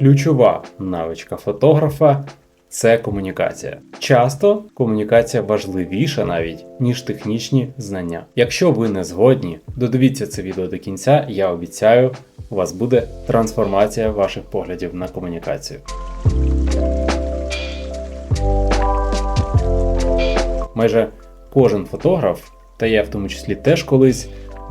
ключова навичка фотографа це комунікація. Часто комунікація важливіша навіть, ніж технічні знання. Якщо ви не згодні, додивіться це відео до кінця, я обіцяю, у вас буде трансформація ваших поглядів на комунікацію. Майже кожен фотограф, та я в тому числі теж колись,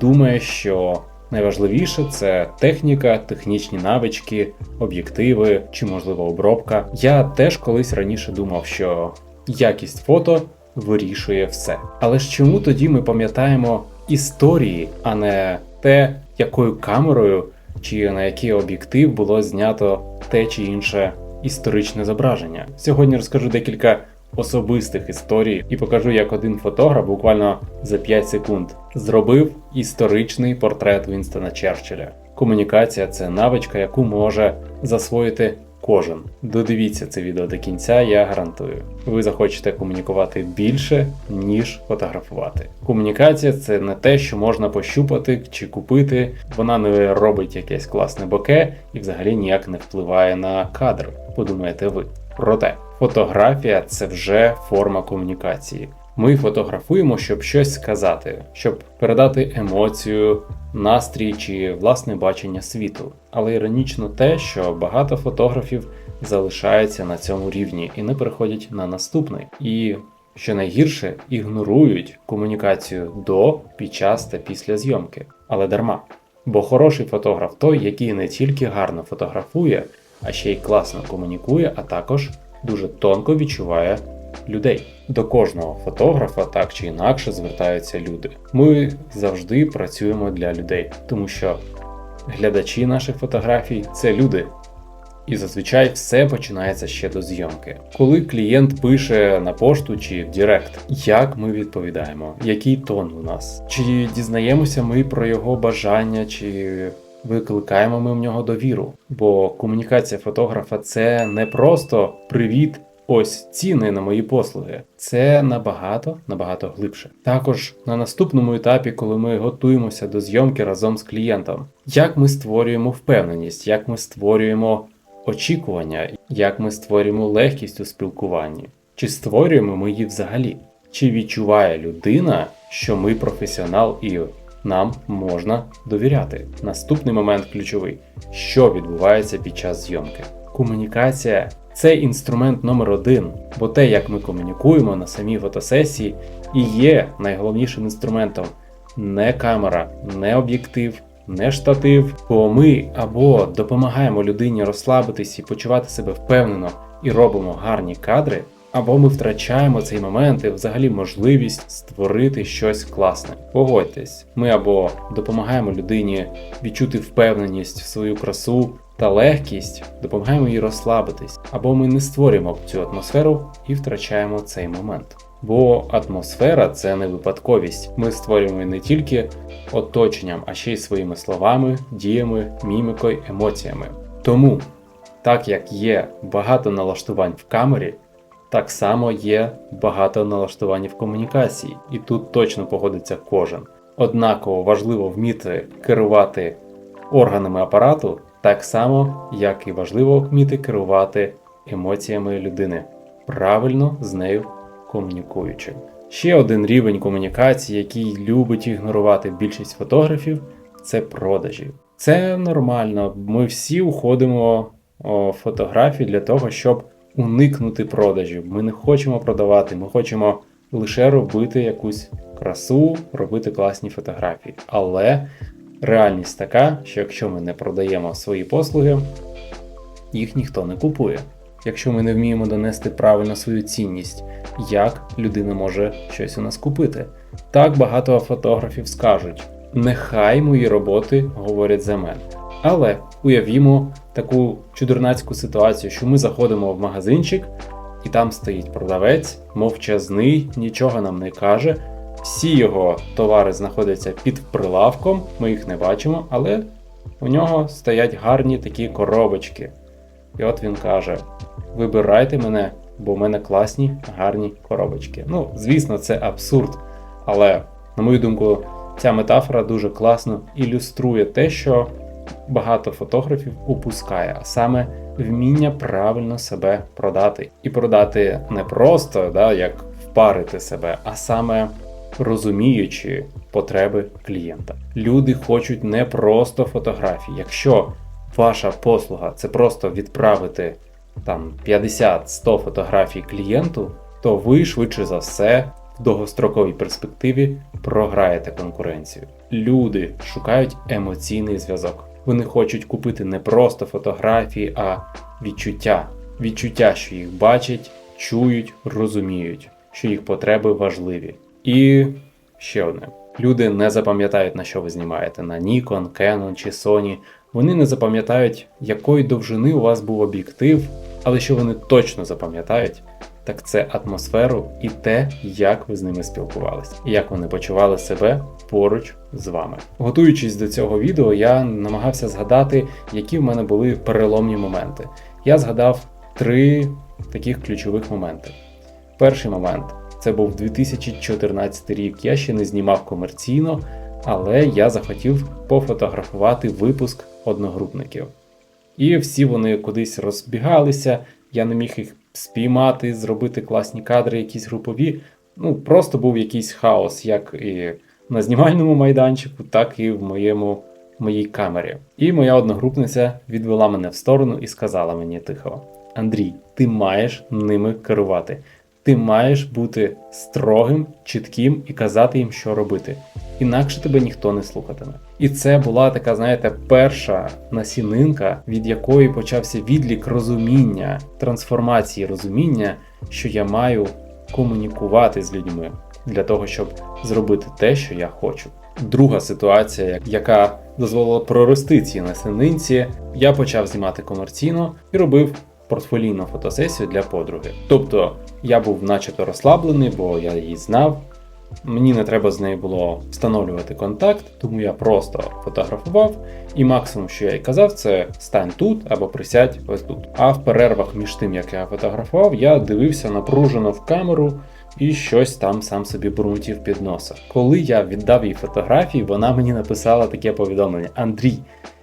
думає, що найважливіше це техніка, технічні навички, об'єктиви чи, можливо, обробка. Я теж колись раніше думав, що якість фото вирішує все. Але ж чому тоді ми пам'ятаємо історії, а не те, якою камерою чи на який об'єктив було знято те чи інше історичне зображення? Сьогодні розкажу декілька особистих історій і покажу, як один фотограф буквально за 5 секунд зробив історичний портрет Вінстона Черчилля. Комунікація це навичка, яку може засвоїти кожен. Додивіться це відео до кінця, я гарантую. Ви захочете комунікувати більше, ніж фотографувати. Комунікація це не те, що можна пощупати чи купити. Вона не робить якесь класне боке і взагалі ніяк не впливає на кадр. Подумаєте ви. Проте фотографія це вже форма комунікації. Ми фотографуємо, щоб щось сказати, щоб передати емоцію, настрій чи власне бачення світу. Але іронічно те, що багато фотографів залишаються на цьому рівні і не переходять на наступний. І що найгірше, ігнорують комунікацію до, під час та після зйомки, але дарма. Бо хороший фотограф той, який не тільки гарно фотографує, а ще й класно комунікує, а також дуже тонко відчуває людей. До кожного фотографа так чи інакше звертаються люди. Ми завжди працюємо для людей, тому що глядачі наших фотографій це люди. І зазвичай все починається ще до зйомки. Коли клієнт пише на пошту чи в Директ, як ми відповідаємо, який тон у нас, чи дізнаємося ми про його бажання, чи викликаємо ми в нього довіру. Бо комунікація фотографа це не просто привіт. Ось ціни на мої послуги. Це набагато набагато глибше. Також на наступному етапі, коли ми готуємося до зйомки разом з клієнтом, як ми створюємо впевненість, як ми створюємо очікування, як ми створюємо легкість у спілкуванні, чи створюємо ми її взагалі, чи відчуває людина, що ми професіонал і нам можна довіряти. Наступний момент ключовий: що відбувається під час зйомки. Комунікація це інструмент номер один, бо те, як ми комунікуємо на самій фотосесії, і є найголовнішим інструментом не камера, не об'єктив, не штатив, бо ми або допомагаємо людині розслабитись і почувати себе впевнено і робимо гарні кадри, або ми втрачаємо цей момент і взагалі можливість створити щось класне. Погодьтесь, ми або допомагаємо людині відчути впевненість в свою красу та легкість, допомагаємо їй розслабитись, або ми не створюємо цю атмосферу і втрачаємо цей момент. Бо атмосфера це не випадковість. Ми створюємо не тільки оточенням, а ще й своїми словами, діями, мімікою, емоціями. Тому, так як є багато налаштувань в камері, так само є багато налаштувань в комунікації, і тут точно погодиться кожен. Однаково важливо вміти керувати органами апарату так само, як і важливо вміти керувати емоціями людини, правильно з нею комунікуючи. Ще один рівень комунікації, який любить ігнорувати більшість фотографів, це продажі. Це нормально. Ми всі уходимо в фотографії для того, щоб уникнути продажів. Ми не хочемо продавати, ми хочемо лише робити якусь красу, робити класні фотографії. Але реальність така, що якщо ми не продаємо свої послуги, їх ніхто не купує. Якщо ми не вміємо донести правильно свою цінність, як людина може щось у нас купити. Так багато фотографів скажуть: нехай мої роботи говорять за мене. Але уявімо таку чудернацьку ситуацію, що ми заходимо в магазинчик, і там стоїть продавець, мовчазний, нічого нам не каже. Всі його товари знаходяться під прилавком, ми їх не бачимо, але у нього стоять гарні такі коробочки. І от він каже: Вибирайте мене, бо в мене класні, гарні коробочки. Ну, звісно, це абсурд. Але, на мою думку, ця метафора дуже класно ілюструє те, що багато фотографів упускає, а саме вміння правильно себе продати. І продати не просто да, як впарити себе, а саме розуміючи потреби клієнта. Люди хочуть не просто фотографії. Якщо ваша послуга це просто відправити там 50-100 фотографій клієнту, то ви швидше за все довгостроковій перспективі програєте конкуренцію. Люди шукають емоційний зв'язок. Вони хочуть купити не просто фотографії, а відчуття. Відчуття, що їх бачать, чують, розуміють, що їх потреби важливі. І ще одне: люди не запам'ятають, на що ви знімаєте на Nikon, Canon чи Sony. Вони не запам'ятають, якої довжини у вас був об'єктив, але що вони точно запам'ятають, так це атмосферу і те, як ви з ними спілкувалися, як вони почували себе поруч з вами. Готуючись до цього відео, я намагався згадати, які в мене були переломні моменти. Я згадав три таких ключових моменти. Перший момент це був 2014 рік. Я ще не знімав комерційно, але я захотів пофотографувати випуск одногрупників. І всі вони кудись розбігалися, я не міг їх спіймати, зробити класні кадри, якісь групові. Ну, просто був якийсь хаос, як і на знімальному майданчику, так і в моєму моїй камері. І моя одногрупниця відвела мене в сторону і сказала мені тихо: Андрій, ти маєш ними керувати. Ти маєш бути строгим, чітким і казати їм, що робити. Інакше тебе ніхто не слухатиме. І це була така, знаєте, перша насінинка, від якої почався відлік розуміння, трансформації розуміння, що я маю комунікувати з людьми для того, щоб зробити те, що я хочу. Друга ситуація, яка дозволила прорости ці насінинці, я почав знімати комерційно і робив портфолійну фотосесію для подруги. Тобто я був начебто розслаблений, бо я її знав. Мені не треба з нею було встановлювати контакт, тому я просто фотографував, і максимум, що я їй казав, це стань тут або присядь ось тут. А в перервах між тим, як я фотографував, я дивився напружено в камеру і щось там сам собі бурмотів під носа. Коли я віддав їй фотографії, вона мені написала таке повідомлення: Андрій.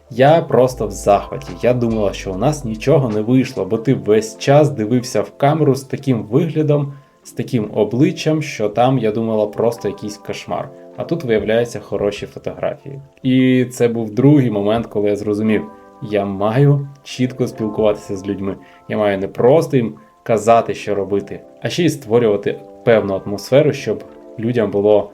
Я просто в захваті. Я думала, що у нас нічого не вийшло, бо ти весь час дивився в камеру з таким виглядом, з таким обличчям, що там я думала просто якийсь кошмар. А тут виявляються хороші фотографії. І це був другий момент, коли я зрозумів, я маю чітко спілкуватися з людьми. Я маю не просто їм казати, що робити, а ще й створювати певну атмосферу, щоб людям було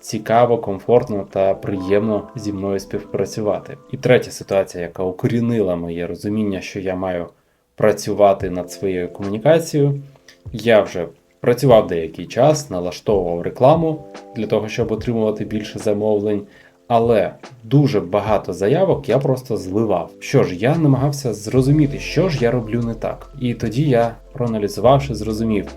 цікаво, комфортно та приємно зі мною співпрацювати. І третя ситуація, яка укорінила моє розуміння, що я маю працювати над своєю комунікацією. Я вже працював деякий час, налаштовував рекламу для того, щоб отримувати більше замовлень. Але дуже багато заявок я просто зливав. Що ж, я намагався зрозуміти, що ж я роблю не так. І тоді я, проаналізувавши, зрозумів,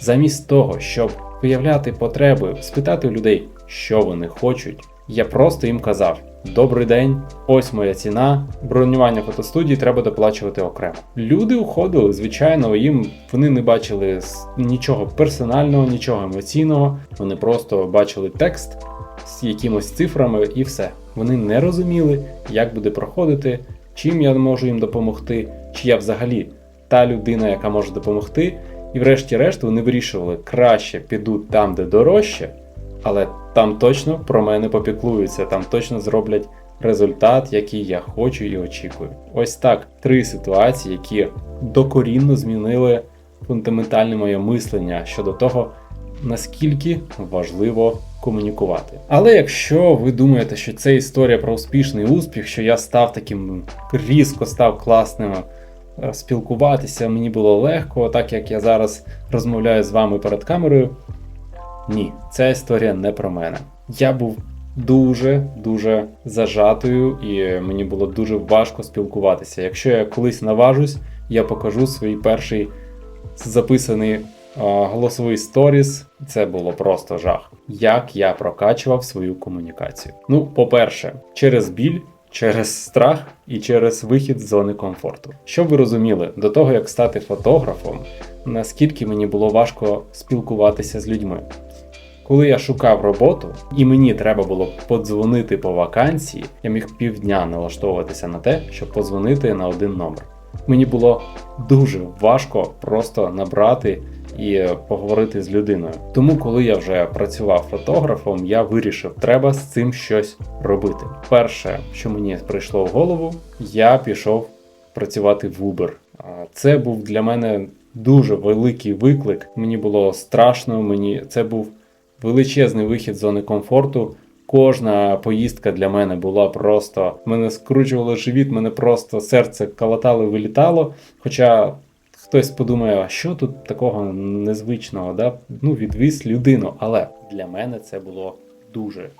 замість того, щоб виявляти потреби, спитати у людей, що вони хочуть, я просто їм казав: Добрий день, ось моя ціна. Бронювання фотостудії треба доплачувати окремо. Люди уходили, звичайно, їм вони не бачили нічого персонального, нічого емоційного. Вони просто бачили текст з якимось цифрами і все. Вони не розуміли, як буде проходити, чим я можу їм допомогти, чи я взагалі та людина, яка може допомогти. І врешті-решт вони вирішували, краще підуть там, де дорожче, але там точно про мене попіклуються, там точно зроблять результат, який я хочу і очікую. Ось так три ситуації, які докорінно змінили фундаментальне моє мислення щодо того, наскільки важливо комунікувати. Але якщо ви думаєте, що це історія про успішний успіх, що я став таким різко став класним. Е, спілкуватися мені було легко, так як я зараз розмовляю з вами перед камерою. Ні, ця історія не про мене. Я був дуже-дуже зажатою, і мені було дуже важко спілкуватися. Якщо я колись наважусь, я покажу свій перший записаний голосовий сторіс. Це було просто жах. Як я прокачував свою комунікацію. Ну, по-перше, через біль через страх і через вихід з зони комфорту. Щоб ви розуміли, до того як стати фотографом, наскільки мені було важко спілкуватися з людьми. Коли я шукав роботу і мені треба було подзвонити по вакансії, я міг півдня налаштовуватися на те, щоб подзвонити на один номер. Мені було дуже важко просто набрати і поговорити з людиною. Тому, коли я вже працював фотографом, я вирішив, треба з цим щось робити. Перше, що мені прийшло в голову, я пішов працювати в Uber. Це був для мене дуже великий виклик. Мені було страшно. Мені це був величезний вихід з зони комфорту. Кожна поїздка для мене була просто мене скручувало живіт, мене просто серце калатало вилітало. Хоча хтось подумає, а що тут такого незвичного, да? ну відвіз людину. Але для мене це було дуже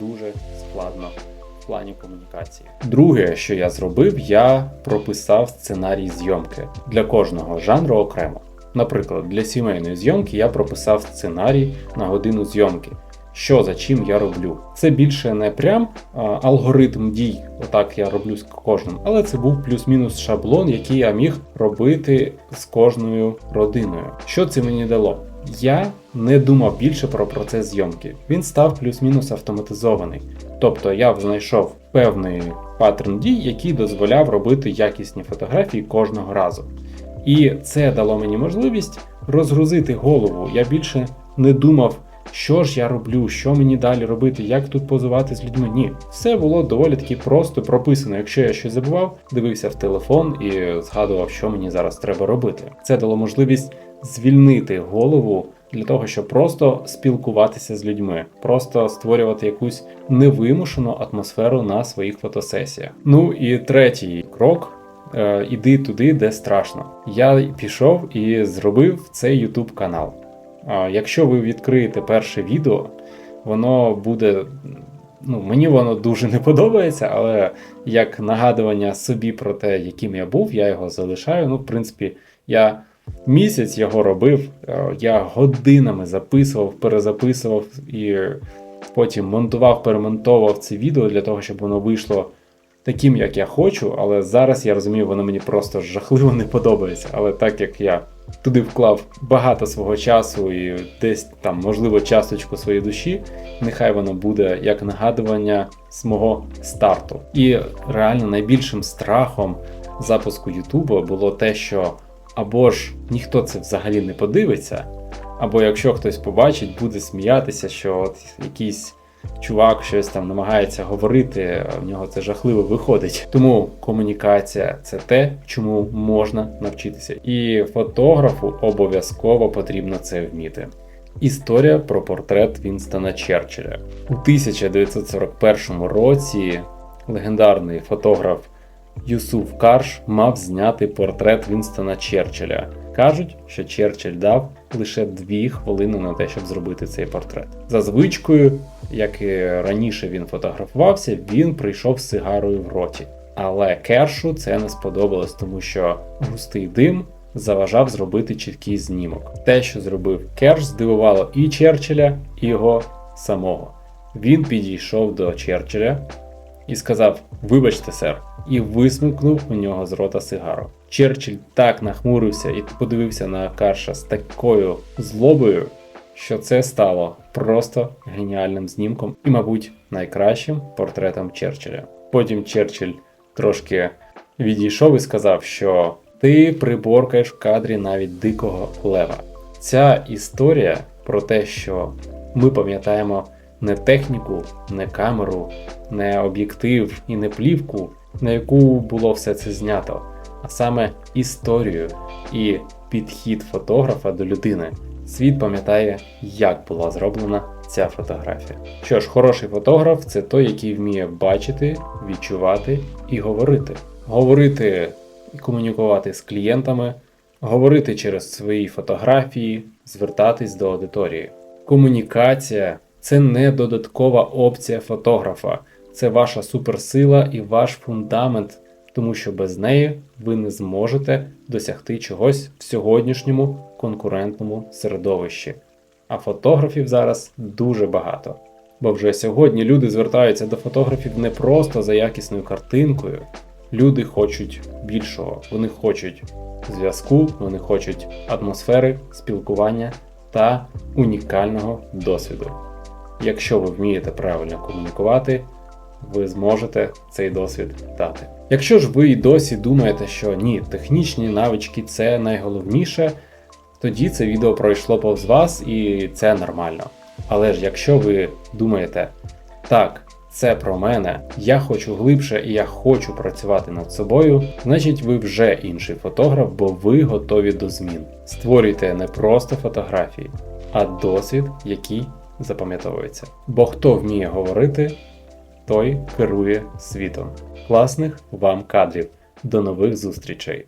дуже складно в плані комунікації. Друге, що я зробив, я прописав сценарій зйомки для кожного жанру окремо. Наприклад, для сімейної зйомки я прописав сценарій на годину зйомки. Що за чим я роблю? Це більше не прям а, алгоритм дій, отак я роблю з кожним, але це був плюс-мінус шаблон, який я міг робити з кожною родиною. Що це мені дало? Я не думав більше про процес зйомки. Він став плюс-мінус автоматизований. Тобто я знайшов певний паттерн дій, який дозволяв робити якісні фотографії кожного разу. І це дало мені можливість розгрузити голову. Я більше не думав, що ж я роблю, що мені далі робити, як тут позувати з людьми. Ні, все було доволі таки просто прописано. Якщо я щось забував, дивився в телефон і згадував, що мені зараз треба робити. Це дало можливість звільнити голову для того, щоб просто спілкуватися з людьми, просто створювати якусь невимушену атмосферу на своїх фотосесіях. Ну і третій крок. Е, Іди туди, де страшно. Я пішов і зробив цей YouTube канал. А Якщо ви відкриєте перше відео, воно буде. Ну, мені воно дуже не подобається, але як нагадування собі про те, яким я був, я його залишаю. Ну, в принципі, я місяць його робив, е, я годинами записував, перезаписував і потім монтував, перемонтовував це відео для того, щоб воно вийшло таким, як я хочу. Але зараз я розумію, воно мені просто жахливо не подобається. Але так як я туди вклав багато свого часу і десь там, можливо, часточку своєї душі, нехай воно буде як нагадування з мого старту. І реально найбільшим страхом запуску Ютуба було те, що або ж ніхто це взагалі не подивиться, або якщо хтось побачить, буде сміятися, що от якийсь. Чувак щось там намагається говорити, в нього це жахливо виходить. Тому комунікація це те, чому можна навчитися. І фотографу обов'язково потрібно це вміти. Історія про портрет Вінстона Черчилля. У 1941 році легендарний фотограф Юсуф Карш мав зняти портрет Вінстона Черчилля. Кажуть, що Черчилль дав лише дві хвилини на те, щоб зробити цей портрет. За звичкою, як і раніше він фотографувався, він прийшов з сигарою в роті. Але Кершу це не сподобалось, тому що густий дим заважав зробити чіткий знімок. Те, що зробив Керш, здивувало і Черчилля, і його самого. Він підійшов до Черчилля і сказав: Вибачте, сер, і висмикнув у нього з рота сигару. Черчилль так нахмурився і подивився на Карша з такою злобою, що це стало просто геніальним знімком і, мабуть, найкращим портретом Черчилля. Потім Черчилль трошки відійшов і сказав, що ти приборкаєш в кадрі навіть дикого лева. Ця історія про те, що ми пам'ятаємо не техніку, не камеру, не об'єктив і не плівку, на яку було все це знято, а саме історію і підхід фотографа до людини. Світ пам'ятає, як була зроблена ця фотографія. Що ж, хороший фотограф це той, який вміє бачити, відчувати і говорити. Говорити і комунікувати з клієнтами, говорити через свої фотографії, звертатись до аудиторії. Комунікація це не додаткова опція фотографа, це ваша суперсила і ваш фундамент, тому що без неї ви не зможете досягти чогось в сьогоднішньому конкурентному середовищі. А фотографів зараз дуже багато. Бо вже сьогодні люди звертаються до фотографів не просто за якісною картинкою. Люди хочуть більшого, вони хочуть зв'язку, вони хочуть атмосфери, спілкування та унікального досвіду. Якщо ви вмієте правильно комунікувати, ви зможете цей досвід дати. Якщо ж ви й досі думаєте, що ні, технічні навички це найголовніше, тоді це відео пройшло повз вас і це нормально. Але ж якщо ви думаєте, так, це про мене, я хочу глибше і я хочу працювати над собою, значить ви вже інший фотограф, бо ви готові до змін. Створюйте не просто фотографії, а досвід, який запам'ятовується. Бо хто вміє говорити, той керує світом. Класних вам кадрів. До нових зустрічей!